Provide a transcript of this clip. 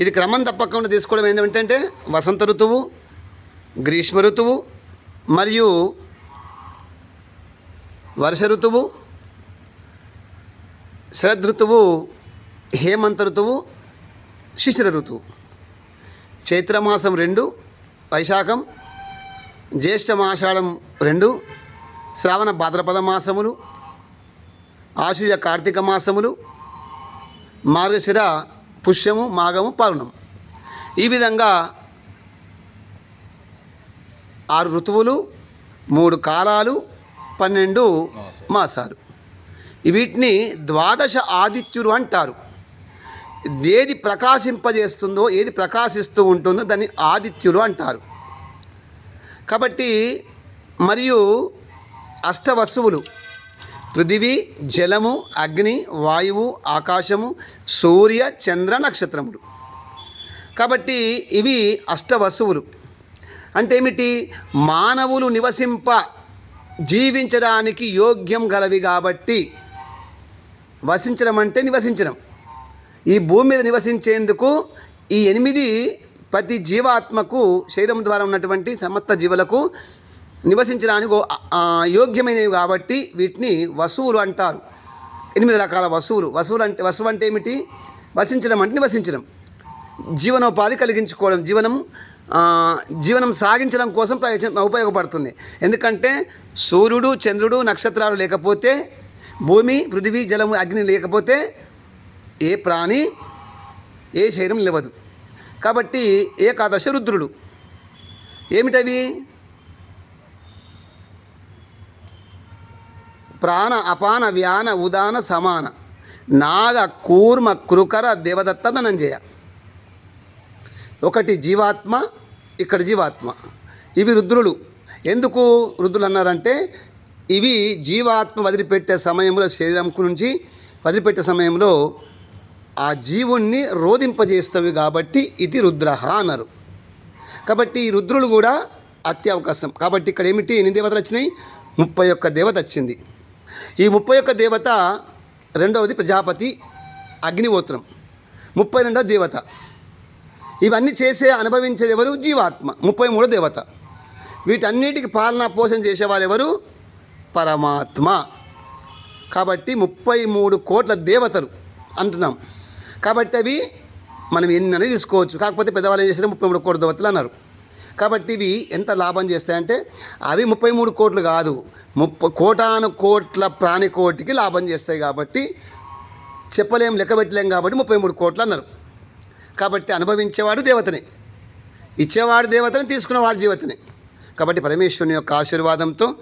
ఇది క్రమం తప్పకుండా తీసుకోవడం ఏంటంటే వసంత ఋతువు గ్రీష్మ ఋతువు మరియు వర్ష ఋతువు శరదృతువు హేమంత ఋతువు శిశిర ఋతువు. చైత్రమాసం రెండు వైశాఖం జ్యేష్ఠమాషాఢం రెండు శ్రావణ భాద్రపద మాసములు ఆశుజ కార్తీక మాసములు మార్గశిర పుష్యము మాఘము పాల్గొనం ఈ విధంగా ఆరు ఋతువులు మూడు కాలాలు పన్నెండు మాసాలు. వీటిని ద్వాదశ ఆదిత్యులు అంటారు. ఏది ప్రకాశింపజేస్తుందో ఏది ప్రకాశిస్తూ ఉంటుందో దాన్ని ఆదిత్యులు అంటారు. కాబట్టి మరియు అష్టవస్తువులు పృథివీ జలము అగ్ని వాయువు ఆకాశము సూర్య చంద్ర నక్షత్రములు. కాబట్టి ఇవి అష్టవస్తువులు అంటే ఏమిటి మానవులు నివసింప జీవించడానికి యోగ్యం గలవి కాబట్టి వసించడం అంటే నివసించడం. ఈ భూమి మీద నివసించేందుకు ఈ ఎనిమిది ప్రతి జీవాత్మకు శరీరం ద్వారా ఉన్నటువంటి సమస్త జీవులకు నివసించడానికి యోగ్యమైనవి కాబట్టి వీటిని వసువులు అంటారు. ఎనిమిది రకాల వసువులు వసువులు అంటే వసువు అంటే ఏమిటి? వసించడం అంటే నివసించడం. జీవనోపాధి కలిగించుకోవడం జీవనం జీవనం సాగించడం కోసం ప్రయోజనం ఉపయోగపడుతుంది. ఎందుకంటే సూర్యుడు చంద్రుడు నక్షత్రాలు లేకపోతే భూమి పృథివీ జలము అగ్ని లేకపోతే ఏ ప్రాణి ఏ శరీరం నిలవదు కాబట్టి ఏకాదశ రుద్రుడు. ఏమిటవి? ప్రాణ అపాన వ్యాన ఉదాన సమాన. నాగ కూర్మ కృకర దేవదత్త ధనంజయ ఒకటి జీవాత్మ ఇక్కడ జీవాత్మ. ఇవి రుద్రులు. ఎందుకు రుద్రులు అన్నారంటే ఇవి జీవాత్మ వదిలిపెట్టే సమయంలో శరీరం నుంచి వదిలిపెట్టే సమయంలో ఆ జీవుణ్ణి రోధింపజేస్తవి కాబట్టి ఇది రుద్రహ అన్నారు. కాబట్టి ఈ రుద్రులు కూడా అత్యవకాశం. కాబట్టి ఇక్కడ ఏమిటి? ఎన్ని దేవతలు వచ్చినాయి. ముప్పై ఒక్క దేవత వచ్చింది. ముప్పై ఒక్క దేవత రెండవది ప్రజాపతి అగ్నిహోత్రం. ముప్పై రెండవ దేవత. ఇవన్నీ చేసే అనుభవించేది ఎవరు? జీవాత్మ. ముప్పై మూడో దేవత. వీటన్నిటికి పాలన పోషణ చేసేవారు ఎవరు? పరమాత్మ. కాబట్టి ముప్పై మూడు కోట్ల దేవతలు అంటున్నాం. కాబట్టి అవి మనం ఎన్ని తీసుకోవచ్చు. కాకపోతే పెద్దవాళ్ళు ఏం ముప్పై మూడు కోట్ల దేవతలు అన్నారు. కాబట్టి ఇవి ఎంత లాభం చేస్తాయంటే అవి ముప్పై మూడు కోట్లు కాదు. ముప్పై కోటాను కోట్ల ప్రాణికోటికి లాభం చేస్తాయి కాబట్టి చెప్పలేం లెక్క పెట్టలేం కాబట్టి ముప్పై మూడు కోట్లు అన్నారు. కాబట్టి అనుభవించేవాడు దేవతనే. ఇచ్చేవాడు దేవతని తీసుకున్నవాడు జీవతనే. కాబట్టి పరమేశ్వరుని యొక్క ఆశీర్వాదంతో